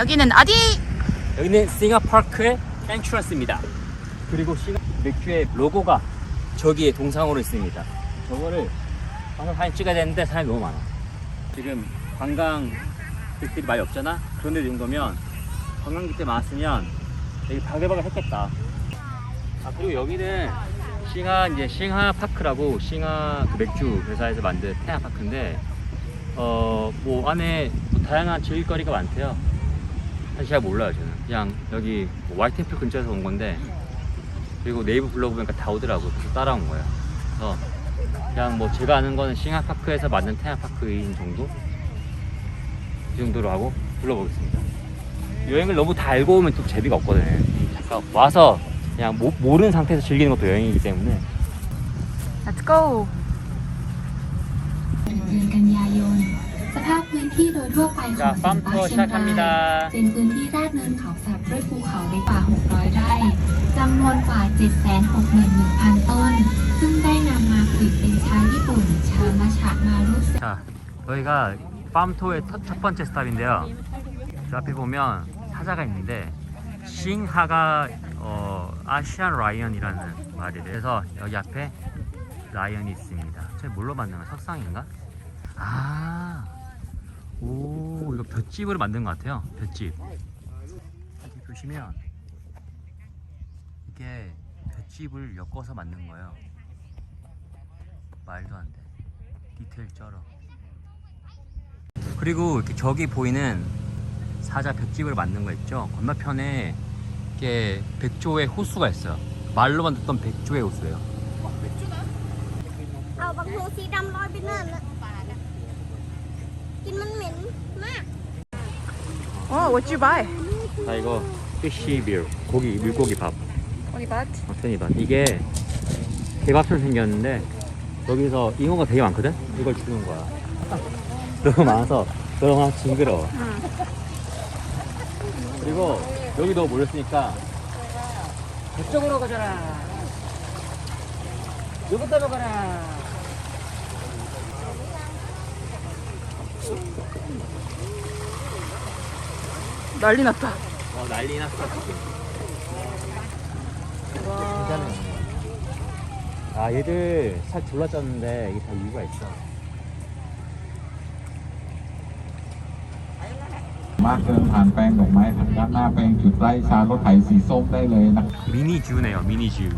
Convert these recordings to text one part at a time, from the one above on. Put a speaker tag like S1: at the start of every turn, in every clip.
S1: 여기는 어디?
S2: 여기는 싱하파크의 엔트런스입니다. 그리고 싱하 맥주의 로고가 저기에 동상으로 있습니다. 저거를 가서 사진 찍어야 되는데 사람이 너무 많아. 지금 관광객들이 많이 없잖아? 그런데 이 정도면 관광객들 많았으면 여기 바글바글 했겠다. 아 그리고 여기는 싱하 이제 싱하 파크라고 싱하 그 맥주 회사에서 만든 테마 파크인데 어 뭐 안에 뭐 다양한 즐길거리가 많대요. 사실 잘 몰라요 저는. 그냥 여기 뭐 와이템플 근처에서 온 건데 그리고 네이버 불러보니까 다 오더라고 그래서 따라온 거예요. 그래서 그냥 뭐 제가 아는 거는 싱하파크에서 만든 테마파크인 정도? 이 정도로 하고 불러보겠습니다. 여행을 너무 다 알고 오면 또 재미가 없거든요. 잠깐 와서 그냥 모, 모르는 상태에서 즐기는 것도 여행이기 때문에.
S1: Let's go.
S3: ที่โดยทั่วไปข
S2: 자
S3: องจังหวัด
S2: 팜투어
S3: เชียงราย
S2: 시작합니다
S3: เป็นพื้นที่ราบเนินเขาสับด้วยภูเขาได้กว่า 600 ไร่จำนวนกว่า 761,000 ต้น ซึ่งได้นำมาผลิตเป็นชาญี่ปุ่น ชามัชฉะมารุเซ
S2: 자, 여기가 팜토의 첫, 첫 번째 스탑인데요. 저 앞에 보면 사자가 있는데 싱하가 어, 아시안 라이언이라는 말이래요. 그래서 여기 앞에 라이언이 있습니다. 저 뭘로 만든 거야? 석상인가? 아, 오 이거 볏집으로 만든 것 같아요. 볏집 이렇게 보시면 이게 볏집을 엮어서 만든 거예요. 말도 안돼. 디테일 쩔어. 그리고 이렇게 저기 보이는 사자 벽집을 만든 거 있죠? 건너편에 이렇게 백조의 호수가 있어요. 말로만 듣던 백조의 호수예요.
S4: 아, กินมันเหม็นมาก
S1: Oh, what you buy?
S2: 자 이거 피쉬빌 고기 물고기 밥
S1: Only baht.
S2: 어, 20바 이게 개밥처럼 생겼는데 여기서 잉어가 되게 많거든? 이걸 주는 거야 너무 많아서 너무 징그러워 그리고 여기 너 몰렸으니까 저쪽으로 가져라 여기다 먹어라
S1: 난리 났다.
S2: 어, 난리 났어. 와. 아, 얘들 살 졸라 쪘는데 이게 다 이유가 있어. 미니 듀네요, 미니 듀.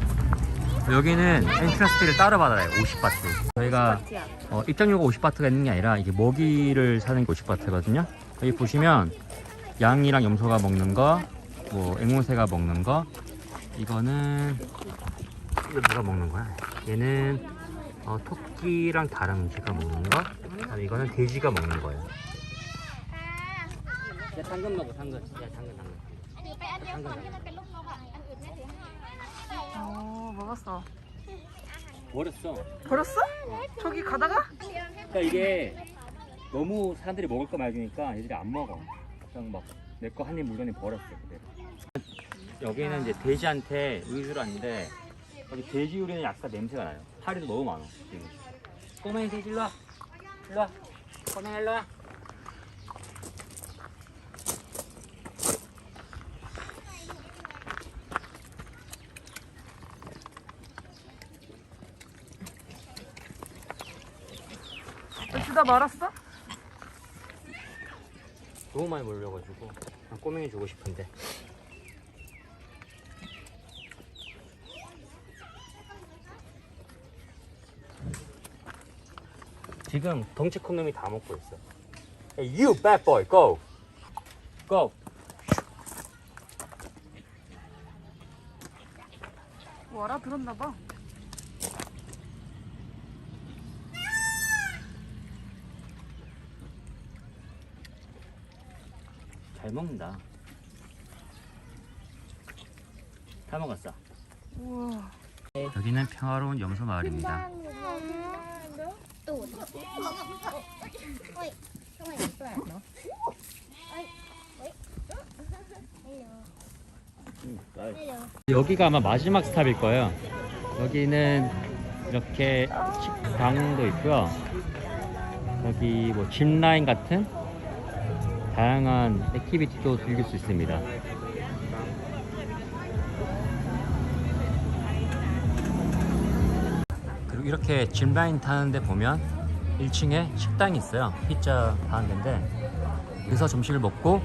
S2: 여기는 엔트라스티를 따로 받아요 50바트 저희가 어, 입장료가 50바트가 있는 게 아니라 이게 먹이를 사는 게 50바트거든요 여기 보시면 양이랑 염소가 먹는 거, 뭐 앵무새가 먹는 거, 이거는 이거 뭐가 먹는 거야? 얘는 어, 토끼랑 다람쥐가 먹는 거, 그다음에 이거는 돼지가 먹는 거예요. 야, 당근 먹어, 당근. 야, 당근, 당근.
S1: 당근, 먹었어.
S2: 버렸어.
S1: 버렸어? 저기 가다가?
S2: 그러니까 이게 너무 사람들이 먹을 거 말주니까 얘들이 안 먹어. 그냥 막 내 거 한 입 물건이 버렸어 그대로. 여기는 이제 돼지한테 의주를 하는데 여기 돼지 요리는 약간 냄새가 나요. 파리도 너무 많아 지금. 꼬맹이 돼지 일로 와. 일로 와. 꼬맹이 일로 와.
S1: 너 주다 말았어?
S2: 너무 많이 몰려가지고 그냥 꼬맹이 주고 싶은데. 지금 덩치 큰 놈이 다 먹고 있어. Hey, you bad boy, go, go.
S1: 뭐 알아들었나 봐.
S2: 잘 먹는다. 다 먹었어.
S1: 우와.
S2: 여기는 평화로운 염소 마을입니다. 여기가 아마 마지막 스탑일 거예요. 여기는 이렇게 식당도 있고요. 여기 뭐 짚라인 같은 다양한 액티비티도 즐길 수 있습니다. 그리고 이렇게 짚라인 타는데 보면 1층에 식당이 있어요. 피자 파는 데인데 여기서 점심을 먹고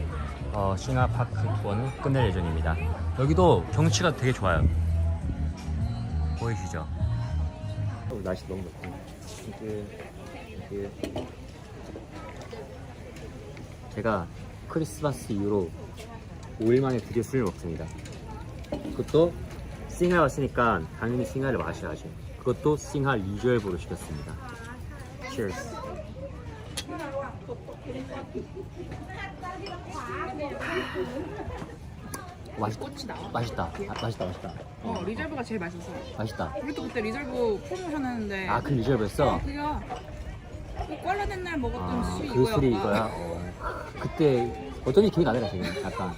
S2: 어, 싱하파크 투어는 끝낼 예정입니다. 여기도 경치가 되게 좋아요. 보이시죠? 어, 날씨 너무 좋고. 제가 크리스마스 이후로 5일 만에 드디어 술을 먹습니다. 그것도 싱하 왔으니까 당연히 싱하를 마셔야죠. 그것도 싱하 리저브로 시켰습니다. Cheers. 어, 맛있, 맛있다. 아, 맛있다, 맛있다.
S1: 어 리졸브가 제일 맛있어.
S2: 맛있다.
S1: 우리도 그때 리졸브 프로모션 했는데.
S2: 아, 그 리저브였어?
S1: 그가 그 꽈라된 날 먹었던
S2: 아,
S1: 술이
S2: 그
S1: 이거야.
S2: 술이. 이거야? 어. 그때 어쩐지 기억이 나더라, 지금. 약간.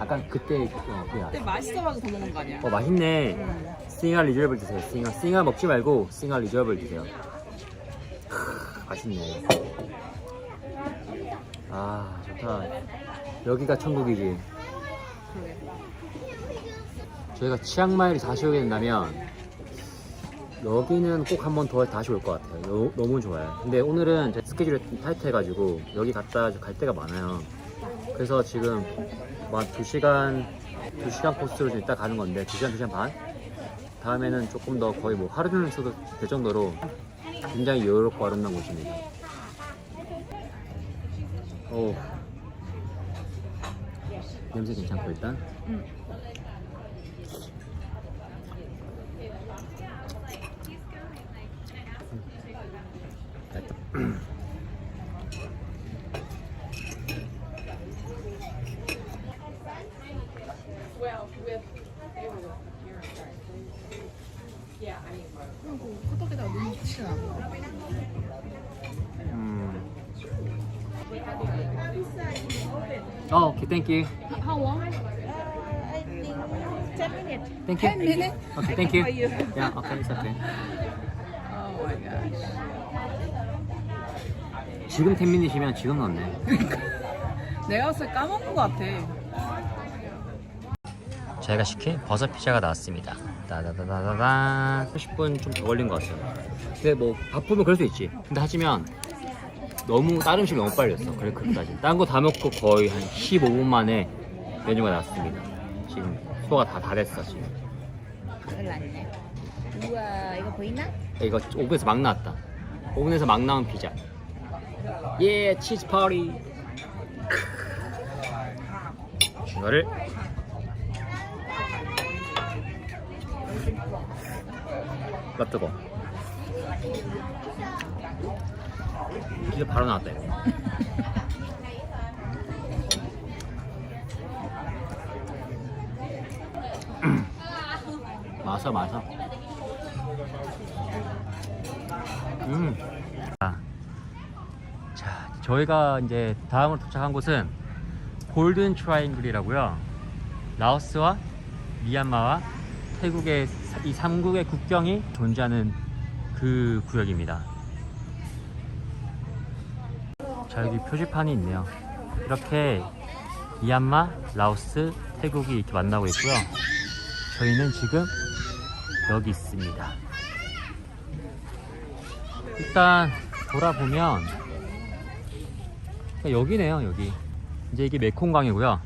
S2: 약간 그때, 어, 기억이
S1: 그때
S2: 나.
S1: 맛있어가지고 더 먹은 거 아니야?
S2: 어, 맛있네.
S1: 응.
S2: 싱하 리저블 드세요. 싱하. 싱하 먹지 말고 싱하 리저블 드세요. 크, 맛있네. 아, 좋다. 여기가 천국이지. 저희가 치앙마이를 다시 오게 된다면 여기는 꼭 한 번 더 다시 올 것 같아요. 너, 너무 좋아요. 근데 오늘은 제 스케줄이 좀 타이트해가지고 여기 갔다 갈 데가 많아요. 그래서 지금 뭐한 2시간, 2시간 코스로 좀 이따 가는 건데 2시간, 2시간 반? 다음에는 조금 더 거의 뭐 하루 종일 써도 될 정도로 굉장히 여유롭고 아름다운 곳입니다. 오. 냄새 괜찮고 일단
S1: 응. 호떡에다가 너무 치나.
S2: 음. 어, 오케이, 땡큐.
S1: How long?
S2: 땡큐.
S1: Ten minutes?
S2: 오케이,
S1: I
S2: 땡큐.
S1: can buy you.
S2: 야, 오케이, it's okay.
S1: Oh my gosh.
S2: 지금 10미닛이면 지금 넣네.
S1: 내가 봤을 때 까먹은 거 같아.
S2: 저희가 시킨 버섯 피자가 나왔습니다. 따다다다다다. 30분 좀 더 걸린 것 같아요. 근데 뭐 바쁘면 그럴 수 있지. 근데 하지만 너무 다른 음식이 너무 빨리 었어 그래 그까지. 딴 거 다 먹고 거의 한 15분 만에 메뉴가 나왔습니다. 지금 소화가 다 다 됐어 지금.
S4: 큰일 났네. 우와, 이거 보이나?
S2: 이거 오븐에서 막 나왔다. 오븐에서 막 나온 피자. 예, 치즈 파티. 이거를 나 뜨거. 이제 바로 나왔다 이거. 마서 마서. 음. 아. 자, 저희가 이제 다음으로 도착한 곳은 골든 트라이앵글이라고요. 라오스와 미얀마와 태국의 사- 이 3국의 국경이 존재하는 그 구역입니다. 자, 여기 표지판이 있네요. 이렇게 미얀마, 라오스, 태국이 이렇게 만나고 있고요. 저희는 지금 여기 있습니다. 일단 돌아보면 여기네요 여기 이제 이게 메콩강이고요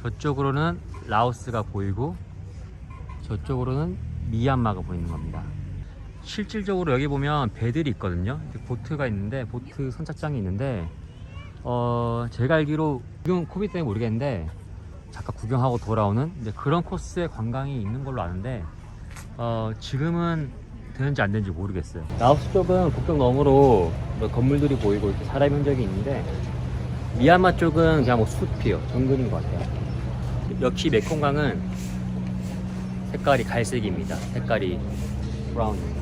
S2: 저쪽으로는 라오스가 보이고 저쪽으로는 미얀마가 보이는 겁니다 실질적으로 여기 보면 배들이 있거든요 보트가 있는데 보트 선착장이 있는데 어 제가 알기로 지금 코비드 때문에 모르겠는데 잠깐 구경하고 돌아오는 이제 그런 코스의 관광이 있는 걸로 아는데 어 지금은 되는지 안 되는지 모르겠어요. 라오스 쪽은 국경 너머로 뭐 건물들이 보이고 이렇게 사람 흔적이 있는데 미얀마 쪽은 그냥 뭐 숲이요, 정글인 것 같아요. 역시 메콩강은 색깔이 갈색입니다. 색깔이 브라운.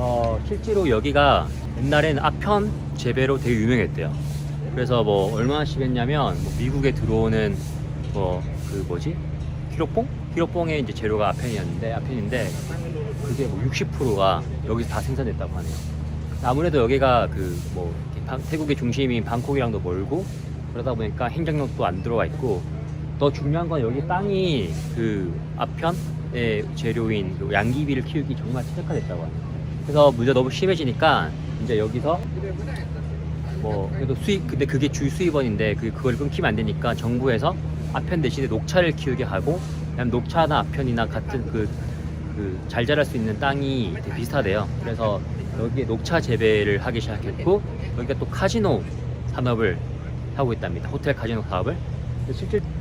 S2: 어 실제로 여기가 옛날에는 아편 재배로 되게 유명했대요. 그래서 뭐 얼마나씩 했냐면 뭐 미국에 들어오는 뭐 그 뭐지 기록봉? 기록봉의 이제 재료가 아편이었는데 아편인데 그게 뭐 60%가 여기서 다 생산됐다고 하네요. 아무래도 여기가 그 뭐 태국의 중심인 방콕이랑도 멀고 그러다 보니까 행정력도 안 들어와 있고 더 중요한 건 여기 땅이 그 아편의 재료인 그 양귀비를 키우기 정말 최적화됐다고 하네요. 그래서 문제가 너무 심해지니까 이제 여기서 뭐 그래도 수입 근데 그게 주 수입원인데 그 그걸 끊기면 안 되니까 정부에서 아편 대신에 녹차를 키우게 하고 그냥 녹차나 아편이나 같은 그 그잘 자랄 수 있는 땅이 비슷하대요. 그래서 여기에 녹차 재배를 하기 시작했고 여기가 또 카지노 산업을 하고 있답니다. 호텔 카지노 사업을.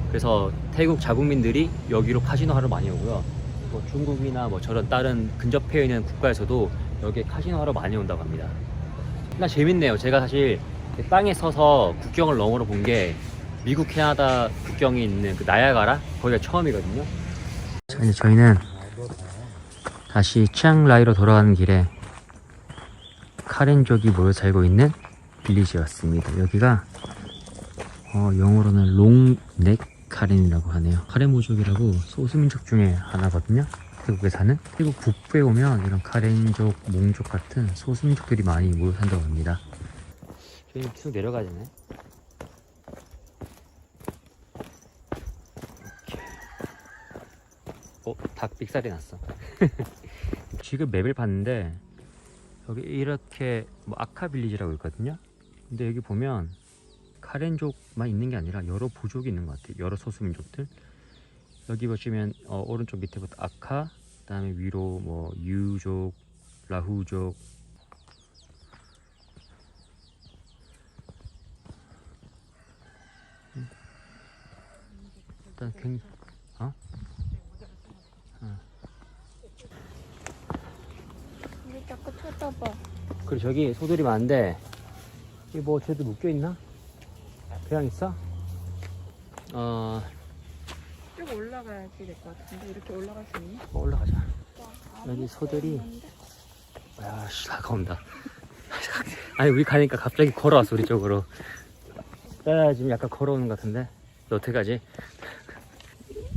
S2: 그래서 태국 자국민들이 여기로 카지노 하러 많이 오고요. 뭐 중국이나 뭐 저런 다른 근접해 있는 국가에서도 여기에 카지노 하러 많이 온다고 합니다. 나 재밌네요. 제가 사실 땅에 서서 국경을 너머로 본 게 미국 캐나다 국경이 있는 그 나야가라 거기가 처음이거든요. 자 이제 저희는 다시 치앙라이로 돌아가는 길에 카렌족이 모여 살고 있는 빌리지였습니다. 여기가 어, 영어로는 롱넥 카렌이라고 하네요. 카렌모족이라고 소수민족 중에 하나거든요. 태국에 사는 태국 북부에 오면 이런 카렌족, 몽족 같은 소수민족들이 많이 모여 산다고 합니다. 저희 계속 내려가야 되네. 어, 닭 삑살이 났어. 지금 맵을 봤는데 여기 이렇게 뭐 아카빌리지라고 있거든요. 근데 여기 보면 카렌족만 있는 게 아니라 여러 부족이 있는 것 같아요. 여러 소수민족들. 여기 보시면 어, 오른쪽 밑에부터 아카, 그 다음에 위로 뭐 유족, 라후족. 음. 일단 굉 어?
S4: 우리 자꾸 쳐다봐.
S2: 그리고 저기 소들이 많은데 이뭐 쟤도 묶여 있나? 그냥 있어? 어
S1: 쭉 올라가야지 될 것 같은데 이렇게 올라갈 수 있니?
S2: 뭐 올라가자. 여기 소들이 야씨 다가온다. 아니 우리 가니까 갑자기 걸어왔어 우리 쪽으로. 야 지금 약간 걸어오는 것 같은데 너 어떻게 가지?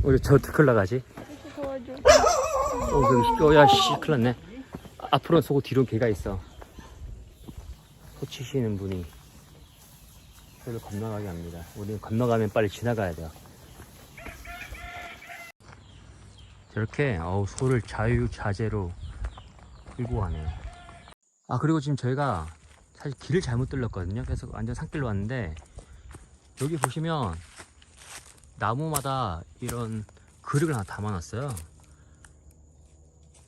S2: 우리 저 어떻게 올라가지?
S4: 도와줘.
S2: 어 어, 야씨 큰일 났네. 아, 앞으로 쏘고 뒤로 개가 있어. 소 치시는 분이 소를 건너가게 합니다. 우리는 건너가면 빨리 지나가야 돼요. 저렇게 어우, 소를 자유자재로 끌고 가네요. 아 그리고 지금 저희가 사실 길을 잘못 들렀거든요. 그래서 완전 산길로 왔는데 여기 보시면 나무마다 이런 그릇을 하나 담아놨어요.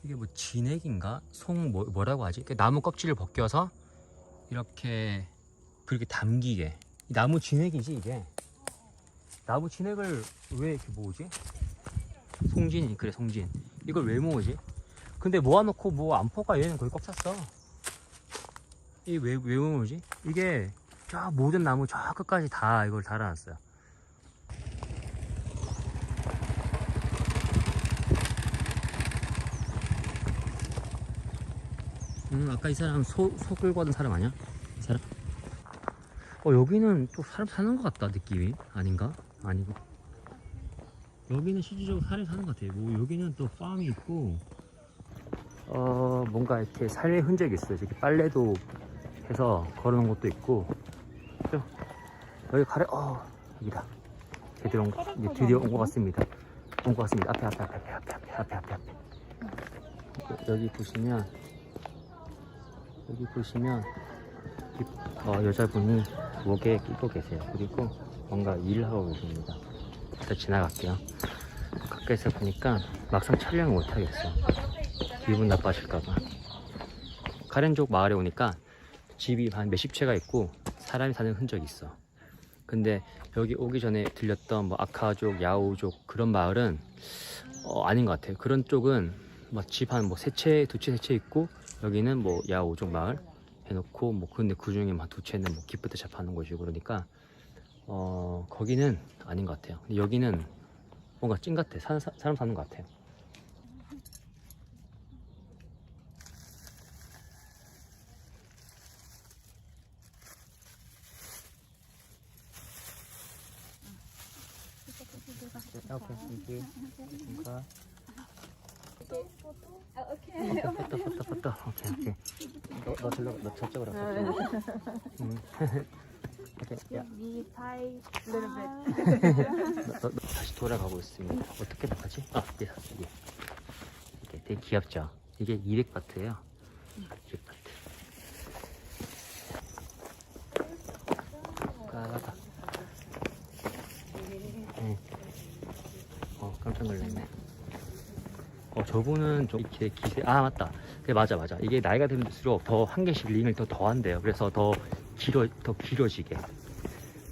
S2: 이게 뭐 진액인가? 송 뭐, 뭐라고 하지? 그 나무 껍질을 벗겨서 이렇게 그렇게 담기게 이 나무 진액이지 이게 나무 진액을 왜 이렇게 모으지? 송진 그래 송진 이걸 왜 모으지? 근데 모아놓고 뭐 안포가 얘는 거의 꽉 찼어 이게 왜, 왜 모으지? 이게 저 모든 나무 저 끝까지 다 이걸 달아놨어요 음, 아까 이 사람 소, 소 끌고 가던 사람 아니야? 이 사람? 어, 여기는 또 사람 사는 것 같다, 느낌이. 아닌가? 아니고. 여기는 실질적으로 사람 사는 것 같아. 뭐, 여기는 또 팜이 있고, 어, 뭔가 이렇게 살의 흔적이 있어요. 저기 빨래도 해서 걸어놓은 것도 있고. 저, 여기 가래, 어, 여기다. 제대로 온, 거- 이제 드디어 온 것 같습니다. 온 것 같습니다. 앞에, 앞에, 앞에, 앞에, 앞에, 앞에, 앞에, 앞에. 여기 보시면, 여기 보시면 이- 어, 여자분이 목에 끼고 계세요. 그리고 뭔가 일을 하고 계십니다. 일단 지나갈게요. 가까이서 보니까 막상 촬영을 못 하겠어. 기분 나빠하실까봐. 카렌족 마을에 오니까 집이 한 몇십 채가 있고 사람이 사는 흔적이 있어. 근데 여기 오기 전에 들렸던 뭐 아카족, 야오족 그런 마을은 어, 아닌 것 같아요. 그런 쪽은 집한 뭐 세 채, 두 채, 세 채 있고 여기는 뭐 야오족 마을 해놓고 뭐 근데 그 중에 한 두 채는 뭐 기프트 샵 하는 곳이고 그러니까 어 거기는 아닌 것 같아요. 여기는 뭔가 찐 같아. 사, 사, 사람 사는 것 같아요. 오케이, 오케이. 포토 포토 포토 오케이 오케이 너, 너 너 저쪽으로 응. 다시 돌아가고 있습니다. 어떻게 나가지? 아, 이게, 이게. 이게 되게 귀엽죠? 이게 200바트예요. 200바트. 가가. 응. 어, 깜짝 놀랐네. 어, 저분은 좀 이렇게 기세, 아, 맞다. 그래, 맞아, 맞아. 이게 나이가 들수록 더 한 개씩 링을 더 더한대요. 그래서 더 길어, 더 길어지게.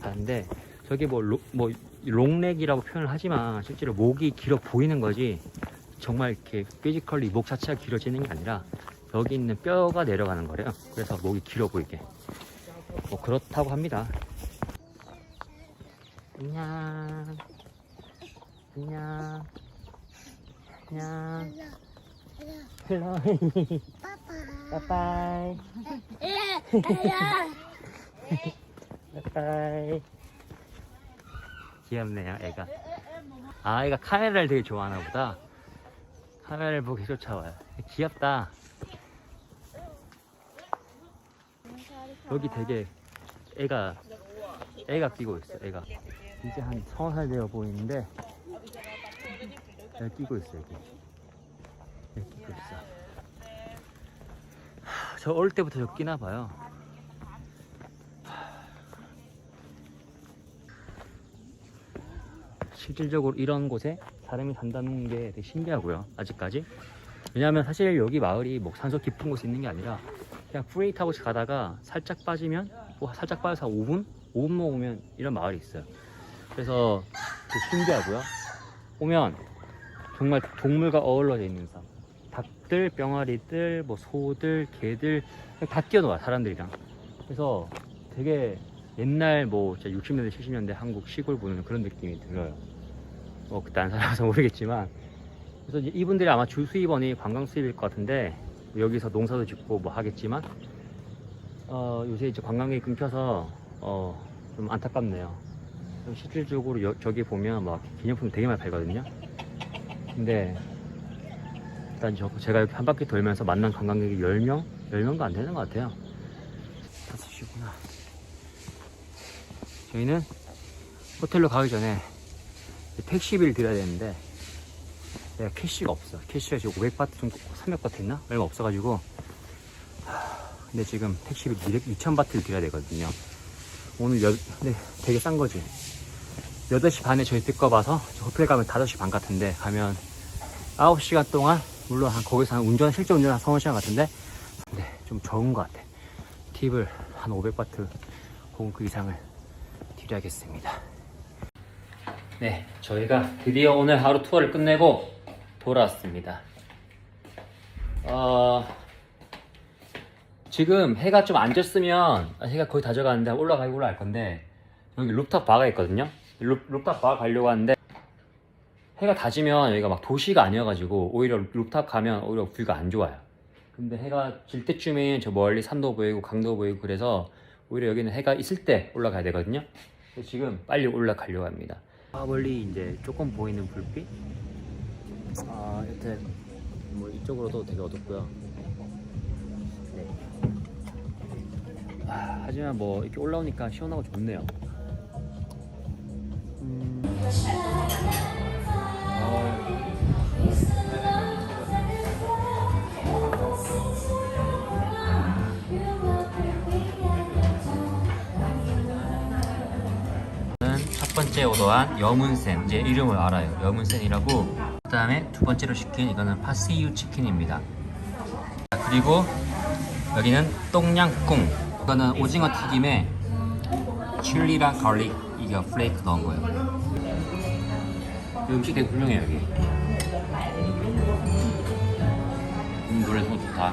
S2: 하는데, 저게 뭐, 로, 뭐, 롱렉이라고 표현을 하지만 실제로 목이 길어 보이는 거지 정말 이렇게 피지컬리 목 자체가 길어지는 게 아니라 여기 있는 뼈가 내려가는 거래요. 그래서 목이 길어 보이게. 뭐 그렇다고 합니다. 안녕. 안녕. 안녕. 헬로. 빠빠이. 빠빠이. 귀엽네요, 애가. 아, 애가 카메라를 되게 좋아하나 보다. 카메라를 보기 쫓아와요. 귀엽다. 여기 되게 애가 애가 끼고 있어. 애가 이제 한 서너 살 되어 보이는데 애가 끼고 있어 여기. 애가 끼고 있어. 하, 저 어릴 때부터 저 끼나 봐요. 실질적으로 이런 곳에 사람이 산다는 게 되게 신기하고요. 아직까지. 왜냐하면 사실 여기 마을이 뭐 산소 깊은 곳에 있는 게 아니라 그냥 프레이 타고 가다가 살짝 빠지면 뭐 살짝 빠져서 5분? 5분만 오면 이런 마을이 있어요. 그래서 되게 신기하고요. 오면 정말 동물과 어우러져 있는 삶. 닭들, 병아리들, 뭐 소들, 개들 다 뛰어놀아 사람들이랑. 그래서 되게 옛날 뭐 진짜 60년대, 70년대 한국 시골 보는 그런 느낌이 들어요. 뭐 그때 안 살아서 모르겠지만 그래서 이분들이 아마 주 수입원이 관광 수입일 것 같은데 여기서 농사도 짓고 뭐 하겠지만 어, 요새 이제 관광객이 끊겨서 어, 좀 안타깝네요. 좀 실질적으로 여- 저기 보면 막 기념품 되게 많이 팔거든요. 근데 일단 저, 제가 이렇게 한 바퀴 돌면서 만난 관광객이 10명? 10명도 안 되는 것 같아요. 5시구나. 저희는 호텔로 가기 전에 택시비를 드려야 되는데 내가 캐시가 없어. 캐시가 지금 500바트 정도, 300바트 있나? 얼마 없어가지고. 하, 근데 지금 택시비 2,000바트를 드려야 되거든요. 오늘 여, 근데 되게 싼 거지. 8시 반에 저희 뜰거 봐서 저 호텔 가면 5시 반 같은데 가면 9시간 동안 물론 한 거기서 한 운전 실제 운전 한 3, 4시간 같은데 근데 좀 적은 것 같아. 팁을 한 500바트 혹은 그 이상을 드려야겠습니다. 네, 저희가 드디어 오늘 하루 투어를 끝내고 돌아왔습니다. 어, 지금 해가 좀 안 졌으면 아, 해가 거의 다 져가는데 올라가기 올라갈 건데 여기 루프탑 바가 있거든요. 루, 루프탑 바 가려고 하는데 해가 다 지면 여기가 막 도시가 아니어가지고 오히려 루프탑 가면 오히려 뷰가 안 좋아요. 근데 해가 질 때쯤에 저 멀리 산도 보이고 강도 보이고 그래서 오히려 여기는 해가 있을 때 올라가야 되거든요. 지금 빨리 올라가려고 합니다. 아, 멀리 이제 조금 보이는 불빛. 아, 여튼 뭐 이쪽으로도 되게 어둡고요. 네. 아, 하지만 뭐 이렇게 올라오니까 시원하고 좋네요. 음. 첫 번째 오더한 여문센 이제 이름을 알아요. 여문센이라고. 그 다음에 두 번째로 시킨 이거는 파시유 치킨입니다. 자, 그리고 여기는 똥냥꿍. 이거는 오징어 튀김에 칠리랑 갈릭 이게 플레이크 넣은 거예요. 이 음식 되게 훌륭해요 여기. 음 노래 너무 좋다